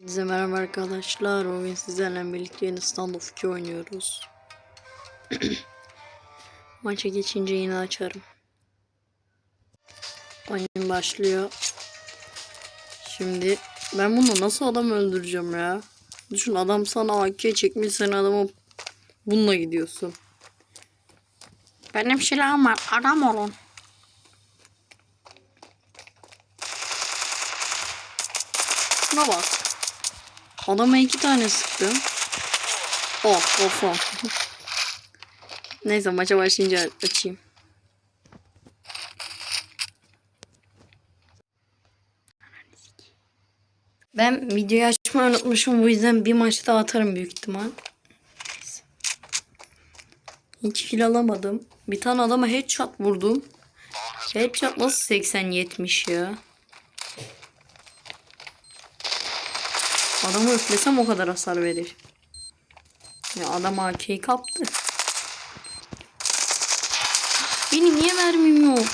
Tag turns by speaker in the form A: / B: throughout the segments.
A: Herkese merhaba arkadaşlar. Bugün sizlerle birlikte yeni Standoff 2 oynuyoruz. Maça geçince yine açarım. Oyun başlıyor. Şimdi ben bunu nasıl adam öldüreceğim ya? Düşün adam sana AK çekmiş sen adamı bununla gidiyorsun. Benim silahım var. Adam olun. Şuna bak. Adama iki tane sıktım. Oh, of of. Neyse maça başlayınca açayım. Ben videoyu açmayı unutmuşum. Bu yüzden bir maç daha atarım büyük ihtimal. Neyse. Hiç kill alamadım. Bir tane adama headshot vurdum. Headshot nasıl 80-70 ya? Adamı üflesem o kadar hasar verir. Ya adam AK'yi kaptı. Benim niye mermim yok?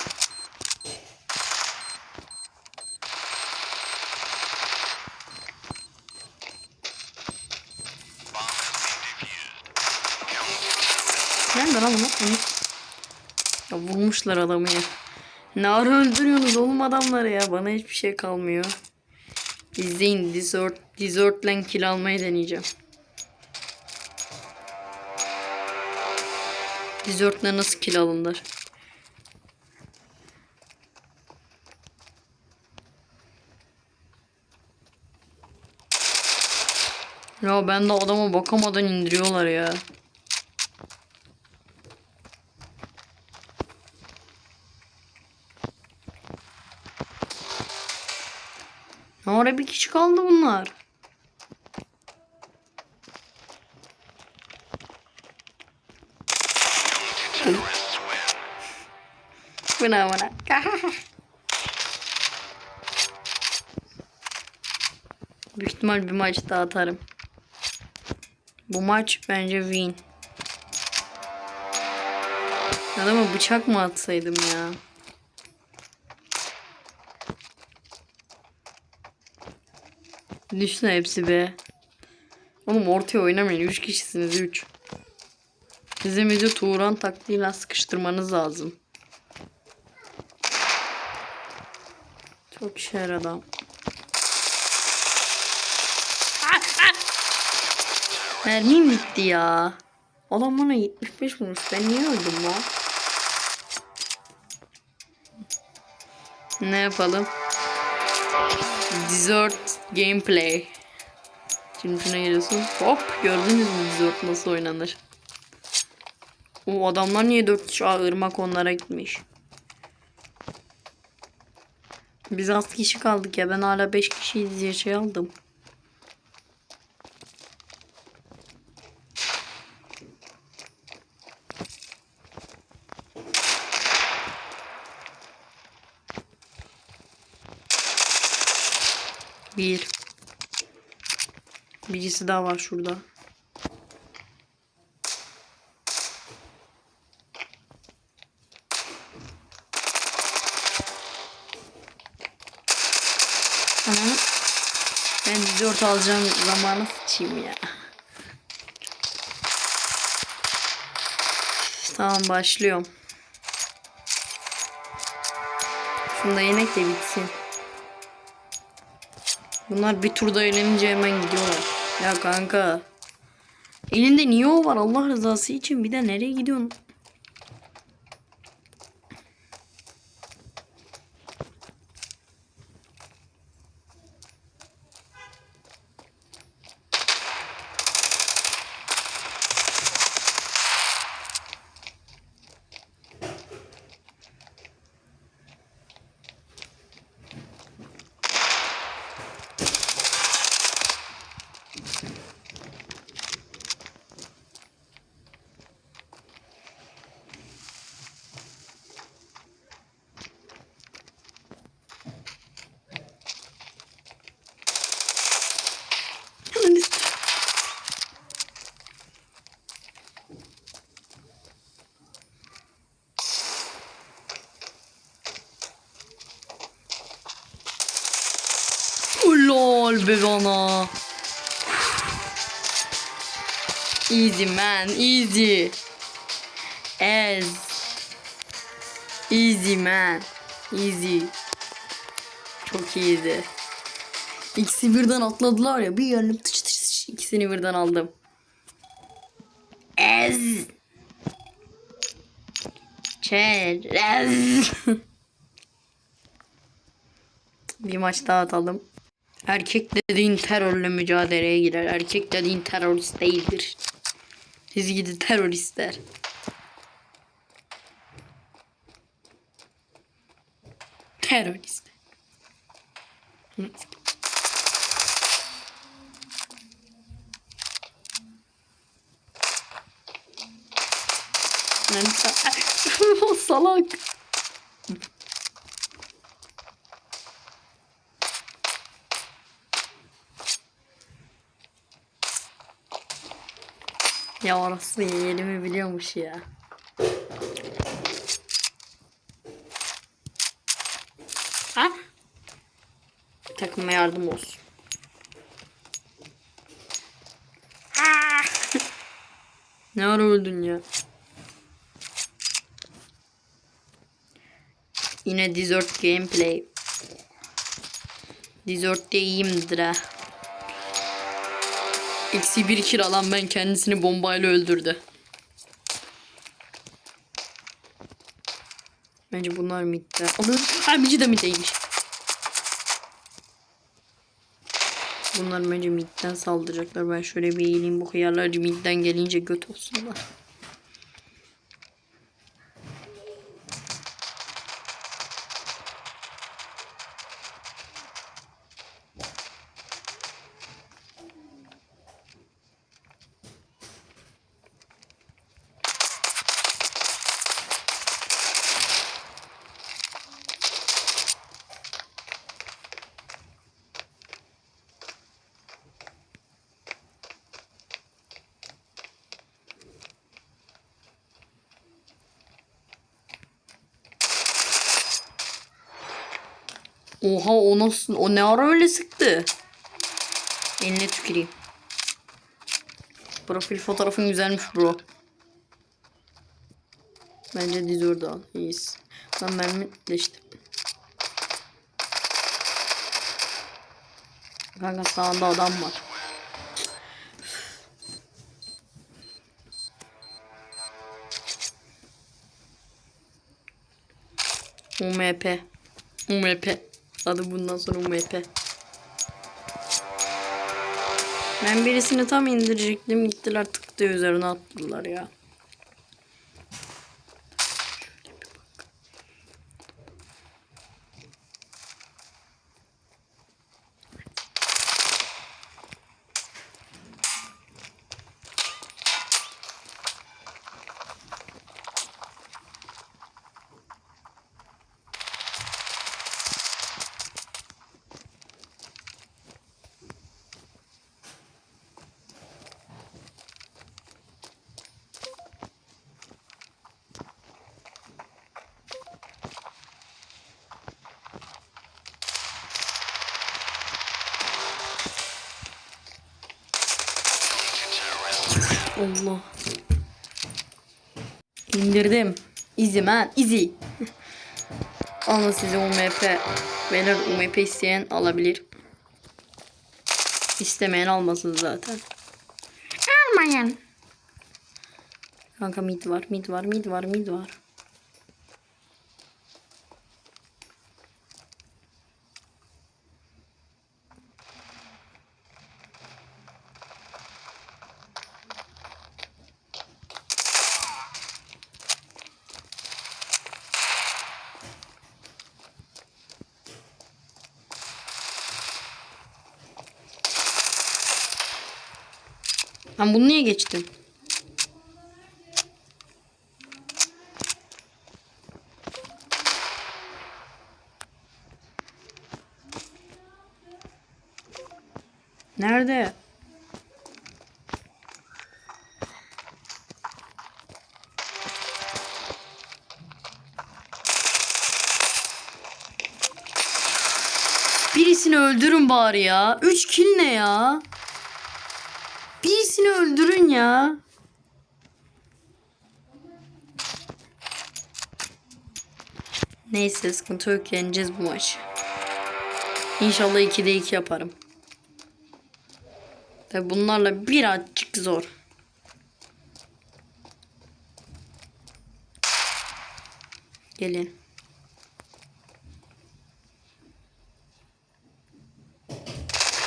A: Nerede lan bunu? Onu- Ya vurmuşlar adamı ya. Ne ara öldürüyorsunuz oğlum adamları ya. Bana hiçbir şey kalmıyor. İzleyin Desert, Desert'len kill almayı deneyeceğim. Desert'le nasıl kill alınır? Ya ben de adama bakamadan indiriyorlar ya. Ne ara bir kişi kaldı bunlar. Buna buna. Büyük ihtimal bir maç daha atarım. Bu maç bence win. Adama bıçak mı atsaydım ya? Düşsün hepsi be. Oğlum ortaya oynamayın. 3 kişisiniz 3. Bizim bizi Turan taktiğiyle sıkıştırmanız lazım. Çok şer adam. Mermim bitti ya. Adam bana 75 vurmuş. Ben niye öldüm lan? Ne yapalım? Dessert gameplay. Şimdi şuna geliyorsun. Hop gördünüz mü Dessert nasıl oynanır? O adamlar niye 4 kişi ırmak onlara gitmiş. Biz az kişi kaldık ya ben hala 5 kişiyiz diye şey aldım. Bir. Birisi daha var şurada. Dört alacağım zamanı sıçayım ya. Tamam başlıyorum. Şunu da yemek de bitsin. Bunlar bir turda eğlenince hemen gidiyorlar. Ya kanka. Elinde niye o var Allah rızası için bir de nereye gidiyorsun? Be bana. Easy man, easy. Ez. Easy man. Easy. Çok iyiydi. İkisi birden atladılar ya. Bir yerine tıç tıç tıç. İkisini birden aldım. Ez. Çerez. Bir maç daha atalım. Erkek dediğin terörle mücadeleye girer. Erkek dediğin terörist değildir. Siz gidi teröristler. Terörist. Yani sa- salak. Ya orası yerimi biliyormuş ya. Ha? Takıma yardım olsun. Ne ara öldün ya? Yine Desert Gameplay. Desert'te iyiyimdir ha. Eksi bir kill alan ben kendisini bombayla öldürdü. Bence bunlar midde. Onu ha bici de middeymiş. Bunlar bence midden saldıracaklar. Ben şöyle bir eğileyim bu hıyarlar midden gelince göt olsunlar. Oha o nasıl? O ne ara öyle sıktı? Eline tüküreyim. Profil fotoğrafın güzelmiş bro. Bence diz orada al. İyiyiz. Lan mermi değişti. Kanka sağında adam var. UMP. UMP. Adı bundan sonra UMP. Ben birisini tam indirecektim. Gittiler tıktı üzerine attılar ya. Allah. İndirdim. Easy man. Easy. Alın size UMP. Beyler UMP isteyen alabilir. İstemeyen almasın zaten. Almayın. Kanka mid var, mid var, mid var, mid var. Ben bunu niye geçtim? Nerede? Birisini öldürün bari ya. 3 kill ne ya? Birisini öldürün ya. Neyse sıkıntı yok yeneceğiz bu maçı. İnşallah 2'de 2 yaparım. Tabi bunlarla birazcık zor. Gelin.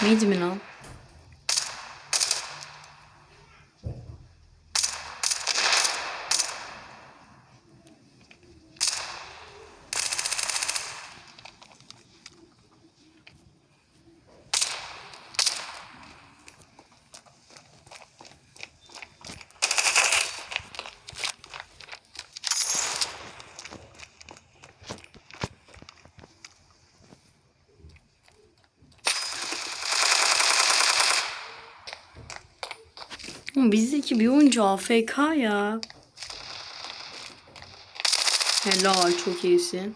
A: Mid mi lan? Bizdeki bir oyuncu AFK ya. Helal çok iyisin.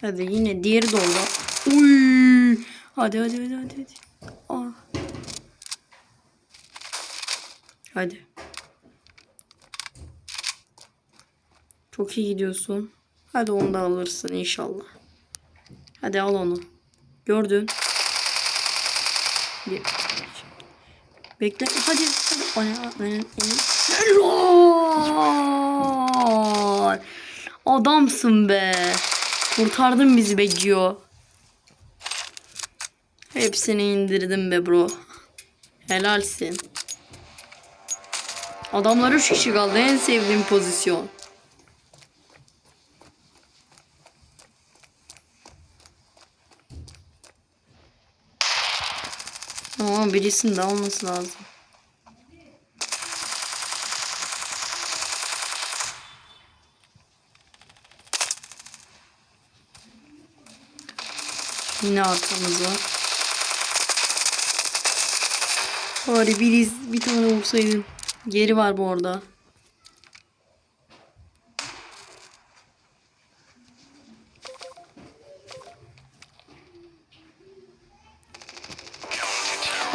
A: Hadi yine diğeri de orada. Uy! Hadi hadi hadi hadi. hadi. Aa. Hadi. Çok iyi gidiyorsun. Hadi onu da alırsın inşallah. Hadi al onu. Gördün. Bir. Bekle. Hadi. O. Adamsın be. Kurtardın bizi be Gio. Hepsini indirdim be bro. Helalsin. Adamlar 3 kişi kaldı. En sevdiğim pozisyon. Ama birisinin de alması lazım. Yine arkamız var. Bari biriz bir tane vursaydın. Geri var bu arada.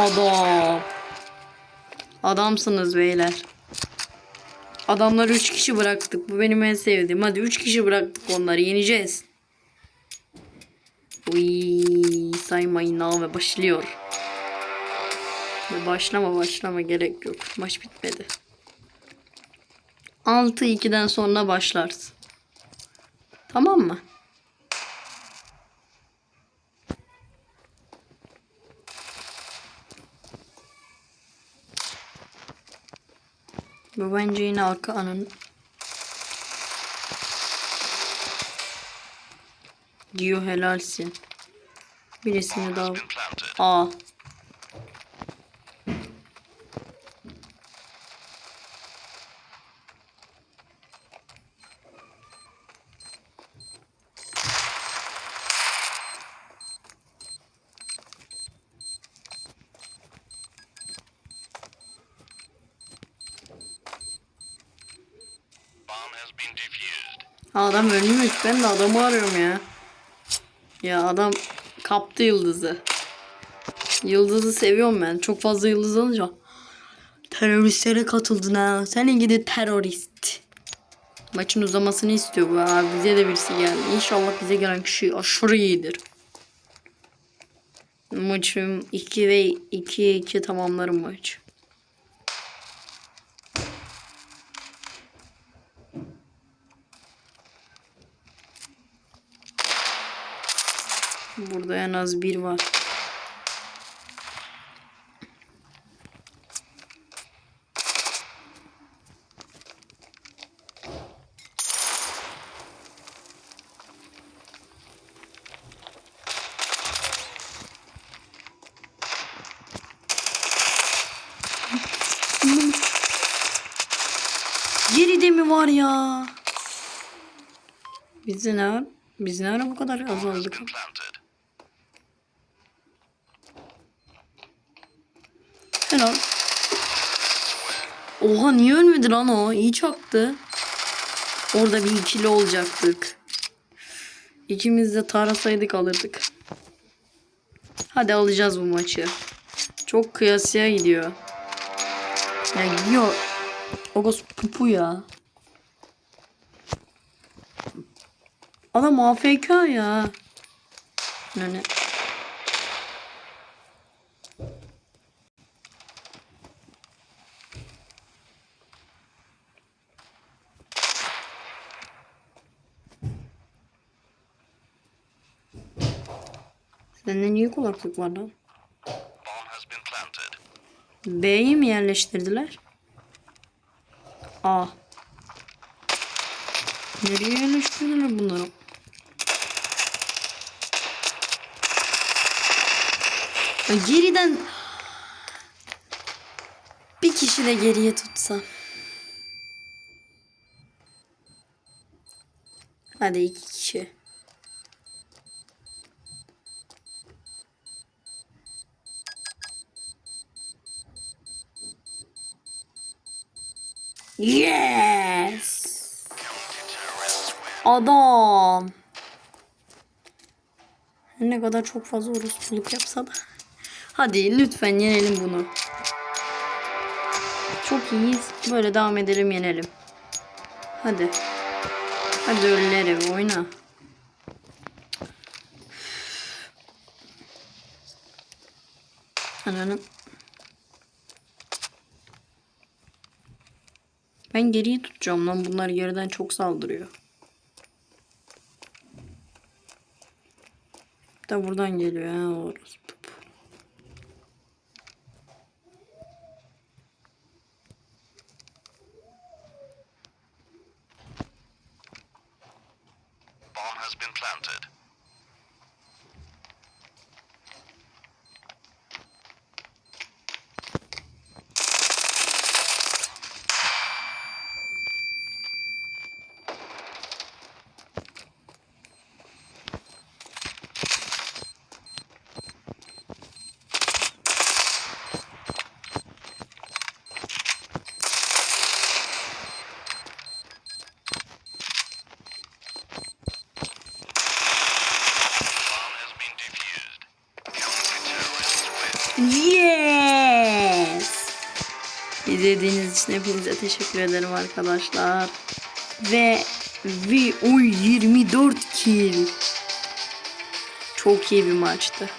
A: Adam. Adamsınız beyler. Adamlar 3 kişi bıraktık. Bu benim en sevdiğim. Hadi 3 kişi bıraktık onları. Yeneceğiz. Uy, saymayın ve başlıyor. Başlama başlama gerek yok. Maç bitmedi. 6-2'den sonra başlarsın. Tamam mı? Bu bence yine arka anın. Diyor helalsin. Birisini daha. Aa. Adam ölmüş. Ben de adamı arıyorum ya. Ya adam kaptı yıldızı. Yıldızı seviyorum ben. Çok fazla yıldız alınca. Teröristlere katıldın ha. Sen gidi terörist. Maçın uzamasını istiyor bu abi. Bize de birisi geldi. İnşallah bize gelen kişi aşırı iyidir. Maçım 2 ve 2 2 tamamlarım maç. Burada en az bir var. Geride mi var ya? Biz ne ara- Biz ne ara bu kadar azaldık? Helal. Oha niye ölmedi lan o? İyi çaktı. Orada bir ikili olacaktık. İkimiz de tarasaydık alırdık. Hadi alacağız bu maçı. Çok kıyasıya gidiyor. Ya gidiyor. Ogos pupu ya. Adam AFK ya. Yani Sende niye kulaklık var lan? B'yi mi yerleştirdiler? A. Nereye yerleştirdiler bunları? Geriden bir kişi de geriye tutsa. Hadi iki kişi. Yes. Adam. Ne kadar çok fazla orospuluk yapsa da. Hadi lütfen yenelim bunu. Çok iyiyiz. Böyle devam edelim yenelim. Hadi. Hadi ölüleri oyna. Ananım. Ben geriye tutacağım lan. Bunlar geriden çok saldırıyor. Da buradan geliyor ha orospu. İzlediğiniz için hepinize teşekkür ederim arkadaşlar. Ve ve oy 24 kill. Çok iyi bir maçtı.